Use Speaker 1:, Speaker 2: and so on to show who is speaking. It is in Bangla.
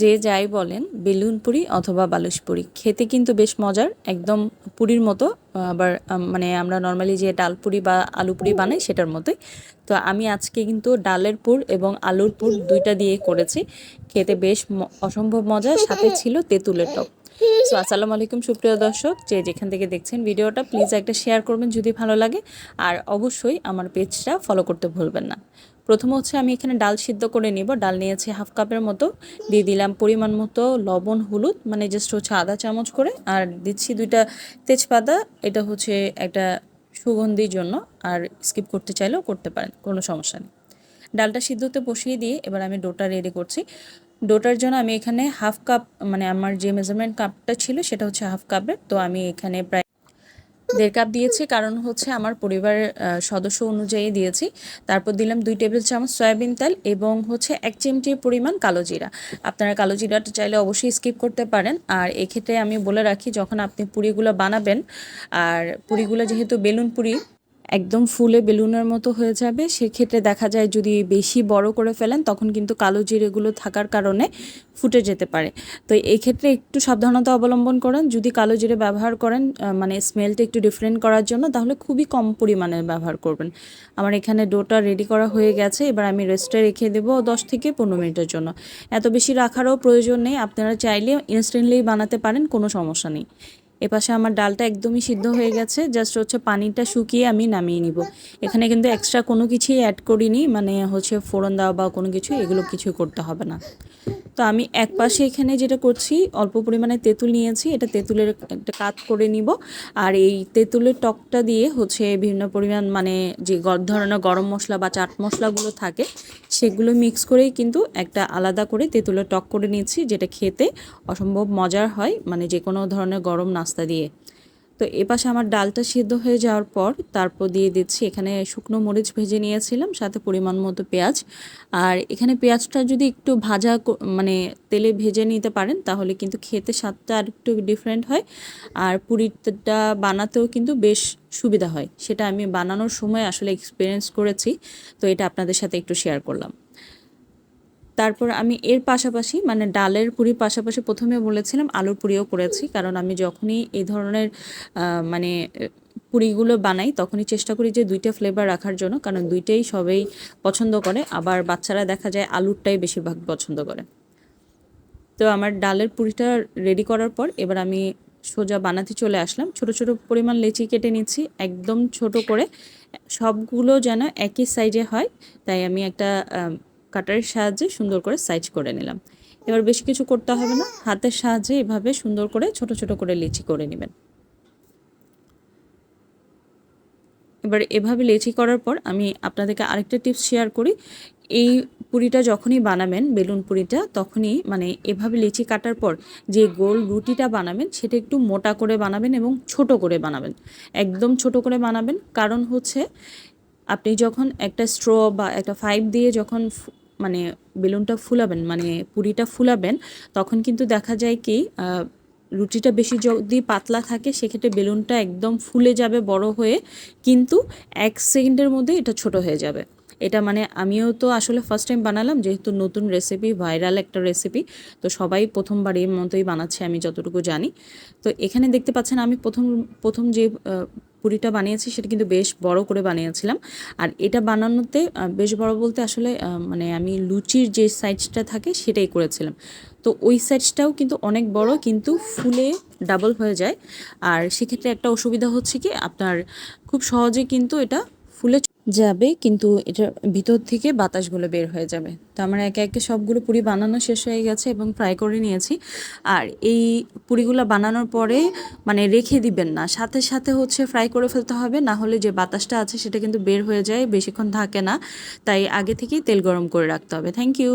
Speaker 1: যে যাই বলেন, বেলুন পুরি অথবা বালুশ পুরি। খেতে কিন্তু বেশ মজার, একদম পুরীর মতো, আবার মানে আমরা নর্মালি যে ডাল পুরি বা আলু পুরি বানাই সেটার মতোই। তো আমি আজকে কিন্তু ডালের পুর এবং আলুর পুর দুইটা দিয়ে করেছি। খেতে বেশ অসম্ভব মজা সাথে ছিল তেঁতুলের টক। সো আসসালামু আলাইকুম সুপ্রিয় দর্শক। যে যেখান থেকে দেখছেন ভিডিওটা প্লিজ একটা শেয়ার করবেন যদি ভালো লাগে। আর অবশ্যই আমার পেজটা ফলো করতে ভুলবেন না। প্রথম হচ্ছে আমি এখানে ডাল সিদ্ধ করে নিব। ডাল নিয়েছি হাফ কাপের মতো। দিয়ে দিলাম পরিমাণ মতো লবণ, হলুদ মানে জাস্ট হচ্ছে আধা চামচ করে। আর দিচ্ছি দুইটা তেজপাতা। এটা হচ্ছে একটা সুগন্ধির জন্য। আর স্কিপ করতে চাইলেও করতে পারেন, কোনো সমস্যা নেই। ডালটা সিদ্ধতে বসিয়ে দিয়ে এবার আমি ডোটা রেডি করছি। ডোটার জন্য আমি এখানে হাফ কাপ মানে আমার যে মেজারমেন্ট কাপটা ছিল সেটা হচ্ছে হাফ কাপের। তো আমি এখানে প্রায় দেড় কাপ দিয়েছি। কারণ হচ্ছে আমার পরিবারের আহ, সদস্য অনুযায়ী দিয়েছি। তারপর দিলাম দুই টেবিল চামচ সয়াবিন তেল এবং হচ্ছে এক চিমটির পরিমাণ কালো জিরা। আপনারা কালো জিরাটা চাইলে অবশ্যই স্কিপ করতে পারেন। আর এক্ষেত্রে আমি বলে রাখি যখন আপনি পুরিগুলো বানাবেন আর পুরিগুলো যেহেতু বেলুন পুরি একদম ফুলে বেলুনের মতো হয়ে যাবে। সেক্ষেত্রে দেখা যায় যদি বেশি বড় করে ফেলেন, তখন কিন্তু কালো জিরেগুলো থাকার কারণে ফুটে যেতে পারে। তো এক্ষেত্রে একটু সাবধানতা অবলম্বন করেন। যদি কালো জিরে ব্যবহার করেন মানে স্মেলটা একটু ডিফারেন্ট করার জন্য, তাহলে খুবই কম পরিমাণে ব্যবহার করবেন। আমার এখানে ডোটা রেডি করা হয়ে গেছে। এবার আমি রেস্টে রেখে দেবো দশ থেকে পনেরো মিনিটের জন্য। এত বেশি রাখারও প্রয়োজন নেই। আপনারা চাইলে ইনস্ট্যান্টলি বানাতে পারেন, কোনো সমস্যা নেই। এপাশে আমার ডালটা একদমই সিদ্ধ হয়ে গেছে। জাস্ট হচ্ছে পানিটা শুকিয়ে আমি নামিয়ে নিব। এখানে কিন্তু এক্সট্রা কোনো কিছুই অ্যাড করিনি। মানে হচ্ছে ফোড়ন দেওয়া বা কোনো কিছু এগুলো কিছু করতে হবে না। তো আমি এক পাশে এখানে যেটা করছি, অল্প পরিমাণে তেঁতুল নিয়েছি। এটা তেঁতুলের একটা কাত করে নিব। আর এই তেঁতুলের টকটা দিয়ে হচ্ছে বিভিন্ন পরিমাণ মানে যে ধরনের গরম মশলা বা চাট মশলাগুলো থাকে, সেগুলো মিক্স করেই কিন্তু একটা আলাদা করে তেঁতুলের টক করে নিয়েছি, যেটা খেতে অসম্ভব মজার হয় মানে যে কোনো ধরনের গরম নাস্তা দিয়ে। তো এপাশে আমার ডালটা সিদ্ধ হয়ে যাওয়ার পর তারপর দিয়ে দিচ্ছি, এখানে শুকনো মরিচ ভেজে নিয়েছিলাম, সাথে পরিমাণ মতো পেঁয়াজ। আর এখানে পেঁয়াজটা যদি একটু ভাজা মানে তেলে ভেজে নিতে পারেন, তাহলে কিন্তু খেতে স্বাদটা আর একটু ডিফারেন্ট হয়। আর পুরিটা বানাতেও কিন্তু বেশ সুবিধা হয়। সেটা আমি বানানোর সময় আসলে এক্সপিরিয়েন্স করেছি, তো এটা আপনাদের সাথে একটু শেয়ার করলাম। তারপর আমি এর পাশাপাশি মানে ডালের পুরির পাশাপাশি প্রথমে বলেছিলাম আলুর পুরিও করেছি। কারণ আমি যখনই এই ধরনের মানে পুরিগুলো বানাই, তখনই চেষ্টা করি যে দুইটা ফ্লেভার রাখার জন্য। কারণ দুইটাই সবাই পছন্দ করে। আবার বাচ্চারা দেখা যায় আলুরটাই বেশিরভাগ পছন্দ করে। তো আমার ডালের পুরিটা রেডি করার পর এবার আমি সোজা বানাতে চলে আসলাম। ছোট ছোট পরিমাণ লেচি কেটে নিচ্ছি, একদম ছোট করে। সবগুলো যেন একই সাইজে হয়। তাই আমি একটা কাটারের সাহায্যে সুন্দর করে সাইজ করে নিলাম। এবার বেশি কিছু করতে হবে না, হাতের সাহায্যে এভাবে সুন্দর করে ছোট ছোট করে লিচি করে নেবেন। এবার এভাবে লেচি করার পর আমি আপনাদেরকে আরেকটা টিপস শেয়ার করি। এই পুরিটা যখনই বানাবেন, বেলুন পুরিটা, তখনই মানে এভাবে লিচি কাটার পর যে গোল রুটিটা বানাবেন, সেটা একটু মোটা করে বানাবেন এবং ছোট করে বানাবেন। একদম ছোট করে বানাবেন। কারণ হচ্ছে আপনি যখন একটা স্ট্র বা একটা ফাইভ দিয়ে যখন মানে বেলুনটা ফুলাবেন মানে পুরিটা ফুলাবেন, তখন কিন্তু দেখা যায় কি রুটিটা বেশি যদি পাতলা থাকে, সেক্ষেত্রে বেলুনটা একদম ফুলে যাবে বড় হয়ে, কিন্তু এক সেকেন্ডের মধ্যে এটা ছোট হয়ে যাবে। এটা মানে আমিও তো আসলে ফার্স্ট টাইম বানালাম, যেহেতু নতুন রেসিপি ভাইরাল একটা রেসিপি তো সবাই প্রথমবার এর মতোই বানাচ্ছে, আমি যতটুকু জানি। তো এখানে দেখতে পাচ্ছেন, আমি প্রথম প্রথম যে পুরিটা বানিয়েছি, সেটা কিন্তু বেশ বড় করে বানিয়েছিলাম। আর এটা বানানোতে বেশ বড় বলতে আসলে মানে আমি লুচির যে সাইজটা থাকে সেটাই করেছিলাম। তো ওই সাইজটাও কিন্তু অনেক বড়, কিন্তু ফুলে ডাবল হয়ে যায়। আর সেক্ষেত্রে একটা অসুবিধা হচ্ছে কি, আপনার খুব সহজে কিন্তু এটা ফুলে যাবে, কিন্তু এটা ভিতর থেকে বাতাসগুলো বের হয়ে যাবে। তো আমার একে একে সবগুলো পুরি বানানো শেষ হয়ে গেছে এবং ফ্রাই করে নিয়েছি। আর এই পুরিগুলো বানানোর পরে মানে রেখে দিবেন না, সাথে সাথে হচ্ছে ফ্রাই করে ফেলতে হবে, না হলে যে বাতাসটা আছে সেটা কিন্তু বের হয়ে যায়, বেশিক্ষণ থাকে না। তাই আগে থেকেই তেল গরম করে রাখতে হবে। Thank you